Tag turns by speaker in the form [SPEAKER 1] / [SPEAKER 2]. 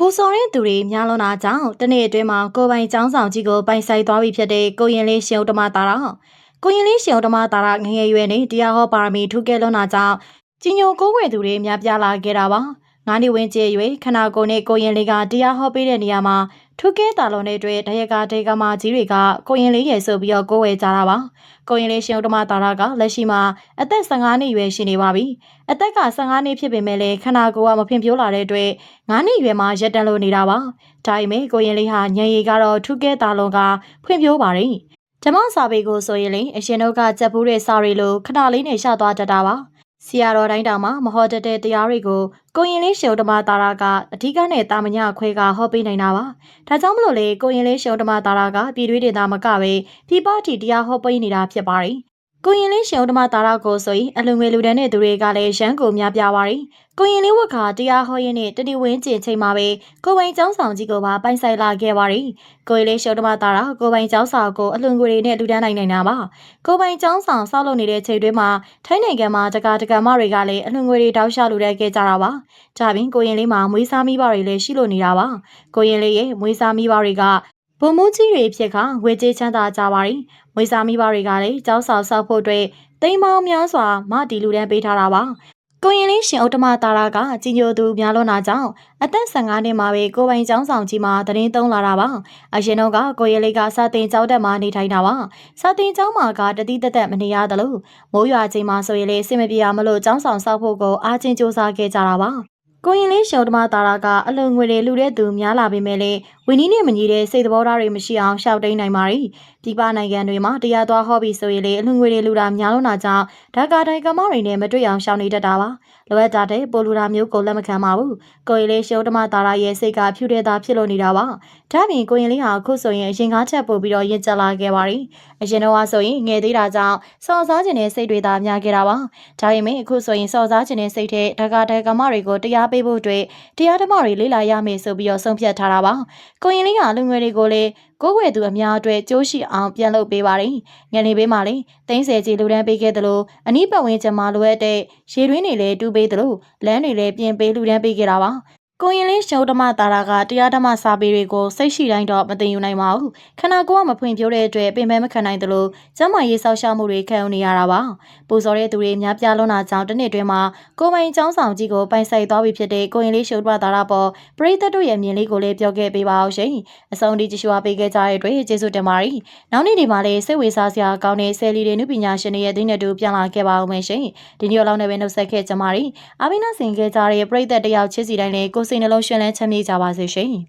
[SPEAKER 1] ပူဆောင်တဲ့သူတွေများလွန်တာကြောင့်တနေ့အတွင်းမှာကိုယ်ပိုင်ចောင်းဆောင်ကြီးကိုပိုင်ဆိုင်သွားပြီဖြစ်တဲ့ကိုရင်လေးရှင်ဥတ္တမတာရကိုရင်လေးရှင်ဥတ္တမတာရငငယ်ရွယ်နဲ့တရားဟောပါရမီထူးကဲလွန်တာကြောင့်ကြီးညိုကိုးဝယ်သူတွေများပြားလာခဲ့တာပါ ငါးနှစ်ဝင်းကျဲ၍ခနာကိုနဲ့ကိုရင်လေးကတရားဟောပေးတဲ့နေရာမှာထူးကဲတာလွန်တဲ့အတွက်တရက်ကတေကမာကြီးတွေကကိုရင်လေးရဲ့ဆိုပြီးတော့ကိုးဝယ်ကြတာပါကိုရင်လေးရှင်ဥတ္တမတာရကလက်ရှိမှာအသက်15နှစ်ရွယ်ရှိနေပါပြီအသက်က15နှစ်ဖြစ်ပေမဲ့လည်းခနာကိုကမဖင်ပြိုးလာတဲ့အတွက်9နှစ်ရွယ်မှာရက်တန်လို့နေတာပါ။ဒါပေမဲ့ကိုရင်လေးဟာညံရီကတော့ထူးကဲတာလုံးကဖွင့်ပြိုးပါတယ်။ဓမ္မစာပေကိုဆိုရင်လေအရှင်တို့ကကြက်ပူးတဲ့စာတွေလိုခဏလေးနဲ့ရှသွားတတ်တာပါ။ ဆရာတော်တိုင်းတောင်မှမဟောတတ်တဲ့တရားတွေကိုကိုရင်လေးရှုံဓမ္မတာရာကအဓိကနဲ့တာမညခွဲကဟောပေးနိုင်တာပါ။ဒါကြောင့်မလို့လေကိုရင်လေးရှုံဓမ္မတာရာကပြည်တွင်းဒေသမကပဲပြည်ပတီတရားဟောပေးနေတာဖြစ်ပါတယ်။ ကိုရင်လေးရှင်ဥဒ္ဓမတာရကိုဆိုရင်အလူငွေလူတန်းတဲ့သူတွေကလည်းရန်ကိုများပြားပါတယ်။ကိုရင်လေးဝက်ခါတရားဟောရင်းနဲ့တတိဝင်းကျင်ချိန်မှာပဲကိုပိုင်ကျောင်းဆောင်ကြီးကိုပါပိုင်ဆိုင်လာခဲ့ပါတယ်။ကိုရင်လေးရှင်ဥဒ္ဓမတာရကိုပိုင်ကျောင်းဆောင်ကိုအလူငွေတွေနဲ့လူတန်းနိုင်နိုင်တာပါ။ကိုပိုင်ကျောင်းဆောင်ဆောက်လုပ်နေတဲ့ချိန်တွင်းမှာထိုင်းနိုင်ငံမှာတကာတကမတွေကလည်းအလူငွေတွေတောက်ရှလူတဲ့ခဲ့ကြတာပါ။ဒါပြင်ကိုရင်လေးမှာမွေးစားမိဘတွေလည်းရှိလို့နေတာပါ။ကိုရင်လေးရဲ့မွေးစားမိဘတွေက ဘုံမူးကြီးတွေဖြစ်ခဝေကြေးချမ်းသာကြပါတယ်။မွေးစားမိဘတွေကလည်းကျောင်းဆောင်ဆောက်ဖို့အတွက်တိမ်ပေါင်းများစွာမတီလူတန်းပေးထားတာပါ။ကိုရင်လေးရှင်ဥတ္တမတာရာကကြီးညိုသူများလွန်တာကြောင့်အသက်15နှစ်မှာပဲကိုပိုင်ကျောင်းဆောင်ကြီးမှာတရင်သုံးလာတာပါ။အရင်တော့ကကိုရင်လေးကစာတင်ကျောင်းတက်မှာနေထိုင်တာပါ။စာတင်ကျောင်းမှာကတတိတက်တက်မနေရတယ်လို့မိုးရွာချိန်မှာဆိုရင်လေစင်မပြေအောင်မလို့ကျောင်းဆောင်ဆောက်ဖို့ကိုအားချင်းစူးစမ်းခဲ့ကြတာပါ။ကိုရင်လေးရှော်ဓမတာရာကအလုံငွေတွေလူတဲ့သူများလာပေမဲ့လည်း ဝင်းနီးနဲ့မညီတဲ့စိတ်သဘောထားတွေမရှိအောင်ရှောက်တိန်နိုင်ပါ ರಿ ပြည်ပနိုင်ငံတွေမှာတရားသွားဟောပြီးဆိုရင်လေအလုံငွေတွေလူတာများလုံးတာကြောင့်ဓာကာတိုင်ကမတွေနဲ့မတွေ့အောင်ရှောင်နေတတ်တာပါလိုအပ်တာတဲ့ပိုလူတာမျိုးကိုလက်မခံပါဘူးကိုရင်လေးရှော်ဓမတာရာရဲ့စိတ်ကဖြူတဲ့သားဖြစ်လို့နေတာပါဒါပြင်ကိုရင်လေးဟာအခုဆိုရင်အရင်ကားချက်ပို့ပြီးတော့ရင်ကျလာခဲ့ပါ ರಿ အရင်တော့ဆိုရင်ငယ်သေးတာကြောင့်စော်စားခြင်းနဲ့စိတ်တွေသာများခဲ့တာပါဒါပေမဲ့အခုဆိုရင်စော်စားခြင်းနဲ့စိတ်ထဲဓာကာတိုင်ကမတွေကိုတရားပေးဖို့အတွက်တရားဓမ္မတွေလေ့လာရမယ်ဆိုပြီးတော့ဆုံးဖြတ်ထားတာပါ။ကိုရင်လေးကလူငွေတွေကိုလည်းကိုယ်ဝယ်သူအများအတွက်ကြိုးရှိအောင်ပြန်လုပ်ပေးပါတယ်။ငယ်နေပေးမှလည်းတင်းဆယ်ကြီးလူတန်းပေးခဲ့သလိုအနီးပတ်ဝန်းကျင်မှာလိုအပ်တဲ့ရေတွင်းတွေလည်းတူးပေးသလိုလမ်းတွေလည်းပြင်ပေးလူတန်းပေးခဲ့တာပါ။ ကိုရင်လေးရှုံဓမ္မတာရာကတရားဓမ္မစာပေတွေကိုစိတ်ရှိတိုင်းတော့မသိယူနိုင်ပါဘူးခန္ဓာကိုယ်ကမဖွင့်ပြိုးတဲ့အတွက်ပင်ပန်းမခံနိုင်သလိုကျန်းမာရေးဆောက်ရှောက်မှုတွေခံယူနေရတာပါပူဇော်တဲ့သူတွေများပြားလွန်းတာကြောင့်တစ်နှစ်တွင်းမှာကိုပိုင်ចောင်းဆောင်ကြီးကိုပိုင်ဆိုင်သွားပြီဖြစ်တဲ့ကိုရင်လေးရှုံဓမ္မတာရာပေါ်ပရိသတ်တို့ရဲ့မြင်လေးကိုလည်းပြောခဲ့ပေးပါအောင်ရှင်အဆုံးထိကြည့်ရှုအားပေးခဲ့ကြတဲ့အတွက်ကျေးဇူးတင်ပါတယ်နောက်နေ့ဒီမှာလည်းစိတ်ဝင်စားစရာကောင်းတဲ့ဆယ်လီတွေနုပညာရှင်တွေရဲ့ဒိနေတူပြန်လာခဲ့ပါဦးမယ်ရှင်ဒီနေ့လောက်နဲ့ပဲနှုတ်ဆက်ခဲ့ကြပါရီအာဘိနာဆင်ခဲ့ကြတဲ့ပရိသတ်တယောက်ချစ်စီတိုင်းလည်းကိုစိတ်နှလုံးရှင်လန်းချမ်းမြေ့ကြပါစေရှင်။